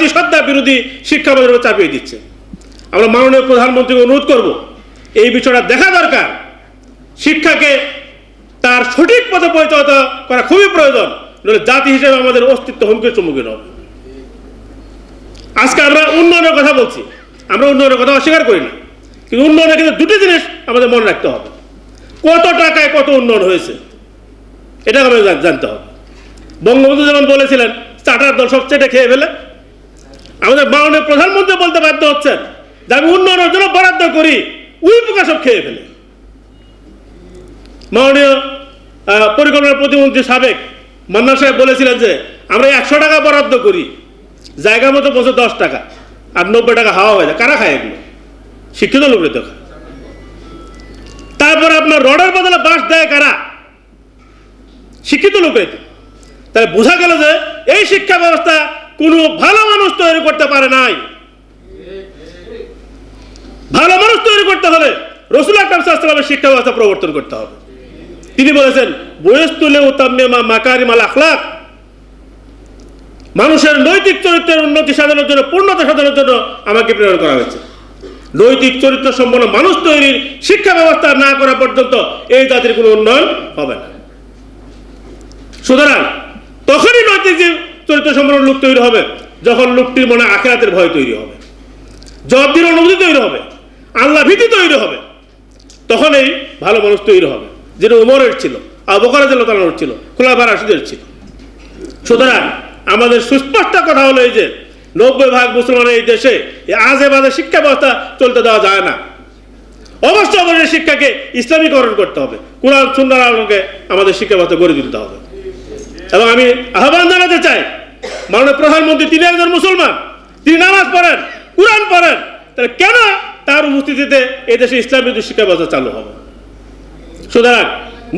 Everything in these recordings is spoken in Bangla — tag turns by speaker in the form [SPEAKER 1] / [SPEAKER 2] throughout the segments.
[SPEAKER 1] জাতিসত্তা বিরোধী শিক্ষা উপর চাপিয়ে দিচ্ছে। আমরা মাননীয় প্রধানমন্ত্রীকে অনুরোধ করব, এই বিষয়টা দেখা দরকার। শিক্ষাকে তার সঠিক পথে পরিচালিত করা খুবই প্রয়োজন জাতি হিসেবে আমাদের অস্তিত্ব হুমকির সম্মুখীন হবে। আজকে আমরা উন্নয়নের কথা বলছি, আমরা উন্নয়নের কথা অস্বীকার করি না, কিন্তু উন্নয়নের কিন্তু দুটি জিনিস আমাদের মনে রাখতে হবে। কত টাকায় কত উন্নয়ন হয়েছে এটা আমাদের জানতে হবে। বঙ্গবন্ধু যেমন বলেছিলেন, চাটার দল সব চেটে খেয়ে ফেলে আমাদের মাননীয় প্রধানমন্ত্রী বলতে বাধ্য হচ্ছেন যে আমি উন্নয়নের জন্য বরাদ্দ করি, উই পোকা সব খেয়ে ফেলে। মাননীয় পরিকল্পনা প্রতিমন্ত্রী সাবেক মান্না সাহেব বলেছিলেন যে, আমরা একশো টাকা বরাদ্দ করি জায়গা মতো পৌঁছে দশ টাকা, আর নব্বই টাকা হাওয়া হয়ে যায়। কারা খায় এগুলো? শিক্ষিত লোকের খায়। তারপরে আপনার রডের বদলে বাঁশ দেয় কারা? শিক্ষিত লোকের তাহলে বোঝা গেল যে, এই শিক্ষা ব্যবস্থা কোনো ভালো মানুষ তৈরি করতে পারে নাই। ভালো মানুষ তৈরি করতে হলে রসুল আকরাম সাল্লামের শিক্ষা ব্যবস্থা প্রবর্তন করতে হবে। তিনি বলেছেন, বয়স্তুলে উতাম্মে মা মাকারিমাল আখলাক। মানুষের নৈতিক চরিত্রের উন্নতি সাধনের জন্য, পূর্ণতা সাধনের জন্য আমাকে প্রেরণ করা হয়েছে। নৈতিক চরিত্র সম্পন্ন মানুষ তৈরির শিক্ষা ব্যবস্থা না করা পর্যন্ত এই জাতির কোনো উন্নয়ন হবে না। সুতরাং তখনই নৈতিক যে চরিত্র সম্পন্ন লোক তৈরি হবে, যখন লোকটির মনে আখেরাতের ভয় তৈরি হবে। জবাবদির অনুভূতি তৈরি হবে, আল্লাহ ভীতি তৈরি হবে। তখন এই ভালো মানুষ তৈরি হবে, যেটা উমরের ছিল আবকারাজ ছিল খোলাফার রাশিদের ছিল। সুতরাং আমাদের সুস্পষ্ট কথা হলো এই যে, নব্বই ভাগ মুসলমানের এই দেশে আজে বাজে শিক্ষা ব্যবস্থা চলতে দেওয়া যায় না। অবশ্যই আমাদের শিক্ষাকে ইসলামীকরণ করতে হবে, কোরআন সুন্দর আলোকে আমাদের শিক্ষা ব্যবস্থা গড়ে তুলতে হবে। এবং আমি আহ্বান জানাতে চাই মাননীয় প্রধানমন্ত্রী, তিনি একজন মুসলমান, তিনি নামাজ পড়েন, কোরআন পড়েন, তাহলে কেন তার উপস্থিতিতে এই দেশে ইসলামী শিক্ষা ব্যবস্থা চালু হবে? সুতরাং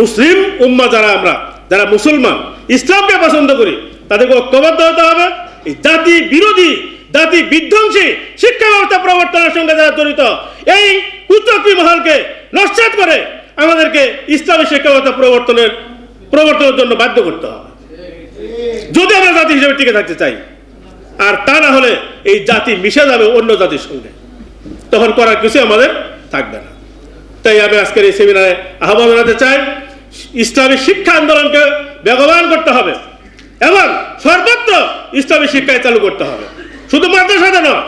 [SPEAKER 1] মুসলিম উম্মা যারা আমরা, যারা মুসলমান, ইসলামকে পছন্দ করি, তাদেরকে ঐক্যবদ্ধ হতে হবে। এই জাতি বিরোধী, জাতি বিধ্বংসী শিক্ষা ব্যবস্থা প্রবর্তনের সঙ্গে যারা জড়িত, এই কুচক্রী মহলকে নস্বাত করে আমাদেরকে ইসলামী শিক্ষা ব্যবস্থা প্রবর্তনের প্রবর্তনের জন্য বাধ্য করতে হবে। যদি আমরা জাতি হিসেবে টিকে থাকতে চাই, আর তা না হলে এই জাতি মিশে যাবে অন্য জাতির সঙ্গে, তখন করার কিছু আমাদের থাকবে না। তাই আমি আজকের এই সেমিনারে আহ্বান জানাতে চাই, ইসলামী শিক্ষা আন্দোলনকে বেগবান করতে হবে এবং সর্বত্র ইসলামী শিক্ষায় চালু করতে হবে। শুধু মাদ্রাসাতে নয়,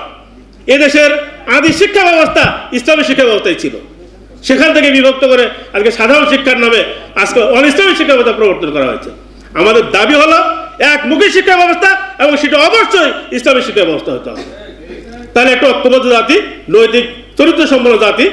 [SPEAKER 1] এদেশের আদি শিক্ষা ব্যবস্থা ইসলামী শিক্ষা ব্যবস্থায় ছিল। সেখান থেকে বিভক্ত করে আজকে সাধারণ শিক্ষার নামে আজকে অনিসলামী শিক্ষা ব্যবস্থা প্রবর্তন করা হয়েছে। আমাদের দাবি হলো একমুখী শিক্ষা ব্যবস্থা এবং সেটা অবশ্যই ইসলামী শিক্ষা ব্যবস্থা হতে হবে। তাহলে একটা ঐক্যবদ্ধ জাতি, নৈতিক চরিত্র সম্পন্ন জাতি